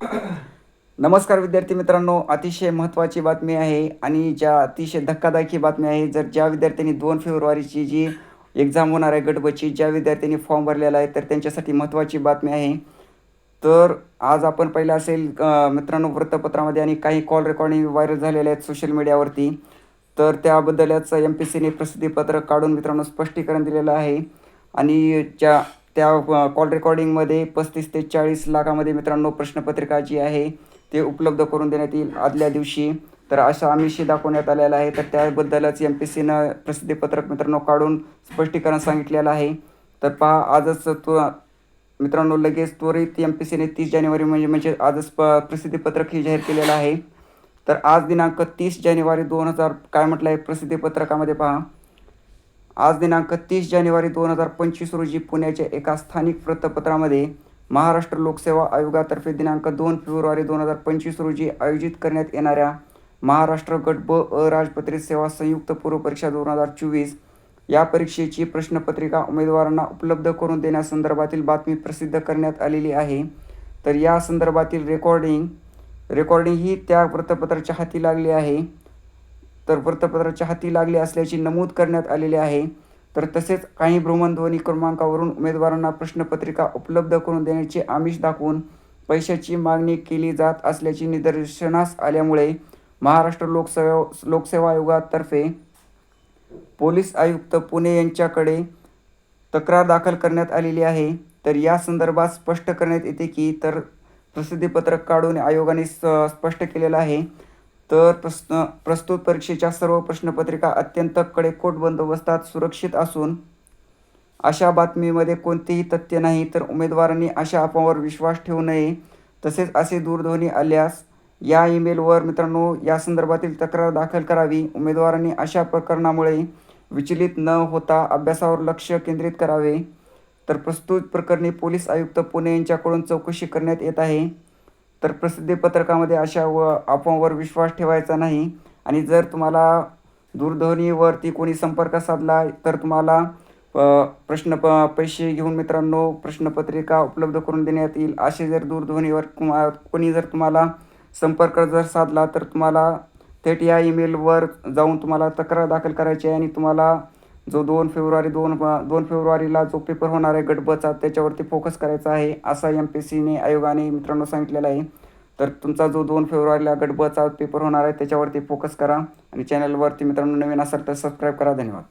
नमस्कार विद्यार्थी मित्रांनो अतिशय महत्त्वाची बातमी आहे आणि ज्या अतिशय धक्कादायकी बातमी आहे जर ज्या विद्यार्थ्यांनी दोन फेब्रुवारीची जी एक्झाम होणार आहे गटबची ज्या विद्यार्थ्यांनी फॉर्म भरलेला आहे तर त्यांच्यासाठी महत्त्वाची बातमी आहे. तर आज आपण पहिलं असेल मित्रांनो वृत्तपत्रामध्ये आणि काही कॉल रेकॉर्डिंग व्हायरल झालेले आहेत सोशल मीडियावरती तर त्याबद्दलच एम पी सीने प्रसिद्धीपत्रक काढून मित्रांनो स्पष्टीकरण दिलेलं आहे. आणि ज्या त्या कॉल रेकॉर्डिंगमध्ये पस्तीस ते चाळीस लाखामध्ये मित्रांनो प्रश्नपत्रिका जी आहे ते उपलब्ध करून देण्यात येईल आदल्या दिवशी. तर अशा आमिषी दाखवण्यात आलेला आहे तर त्याबद्दलच एम पी सीनं प्रसिद्धीपत्रक मित्रांनो काढून स्पष्टीकरण सांगितलेलं आहे. तर पहा आजच तो मित्रांनो लगेच त्वरित एम पी सीने तीस जानेवारी म्हणजे म्हणजे आजच प प्रसिद्धीपत्रक हे जाहीर केलेलं आहे. तर आज दिनांक तीस जानेवारी दोन हजार काय म्हटलं आहे प्रसिद्धीपत्रकामध्ये पहा. आज दिनांक तीस जानेवारी दोन हजार पंचवीस रोजी पुण्याच्या एका स्थानिक वृत्तपत्रामध्ये महाराष्ट्र लोकसेवा आयोगातर्फे दिनांक दोन फेब्रुवारी दोन हजार पंचवीस रोजी आयोजित करण्यात येणाऱ्या महाराष्ट्र गट ब अराजपत्रित सेवा संयुक्त पूर्व परीक्षा दोन हजार चोवीस या परीक्षेची प्रश्नपत्रिका उमेदवारांना उपलब्ध करून देण्यासंदर्भातील बातमी प्रसिद्ध करण्यात आलेली आहे. तर या संदर्भातील रेकॉर्डिंग रेकॉर्डिंग ही त्या वृत्तपत्राच्या हाती लागली आहे. तर वृत्तपत्राच्या हाती लागले असल्याची नमूद करण्यात आलेले आहे. तर तसेच काही भ्रमणध्वनी क्रमांकावरून उमेदवारांना प्रश्नपत्रिका उपलब्ध करून देण्याचे आमिष दाखवून पैशाची मागणी केली जात असल्याची निदर्शनास आल्यामुळे महाराष्ट्र लोकसेवा लोकसेवा आयोगातर्फे पोलीस आयुक्त पुणे यांच्याकडे तक्रार दाखल करण्यात आलेली आहे. तर या संदर्भात स्पष्ट करण्यात येते की तर प्रसिद्धीपत्रक काढून आयोगाने स स्पष्ट केलेलं आहे. तर प्रश्न प्रस्तुत परीक्षेच्या सर्व प्रश्नपत्रिका अत्यंत कडेकोट बंदोबस्तात सुरक्षित असून अशा बातमीमध्ये कोणतेही तथ्य नाही तर उमेदवारांनी अशा अफवावर विश्वास ठेवू नये तसेच असे दूरध्वनी आल्यास या ईमेलवर मित्रांनो या संदर्भातील तक्रार दाखल करावी. उमेदवारांनी अशा प्रकरणामुळे विचलित न होता अभ्यासावर लक्ष केंद्रित करावे. तर प्रस्तुत प्रकरणी पोलीस आयुक्त पुणे यांच्याकडून चौकशी करण्यात येत आहे. तर प्रसिद्धीपत्रकामध्ये अशा व अफवांवर विश्वास ठेवायचा नाही. आणि जर तुम्हाला दूरध्वनीवरती कोणी संपर्क साधला तर तुम्हाला प्रश्न प पैसे घेऊन मित्रांनो प्रश्नपत्रिका उपलब्ध करून देण्यात येईल. असे जर दूरध्वनीवर कुमा कोणी जर तुम्हाला संपर्क जर साधला तर तुम्हाला थेट या ईमेलवर जाऊन तुम्हाला तक्रार दाखल करायची आहे आणि तुम्हाला जो दोन फेब्रुवारी दोन दोन फेब्रुवारीला जो पेपर होणार आहे गटबचा त्याच्यावरती फोकस करायचा आहे असा एम पी सीने आयोगाने मित्रांनो सांगितलेलं आहे. तर तुमचा जो दोन फेब्रुवारीला गटबचा पेपर होणार आहे त्याच्यावरती फोकस करा. आणि चॅनलवरती मित्रांनो नवीन असाल तर सबस्क्राईब करा. धन्यवाद.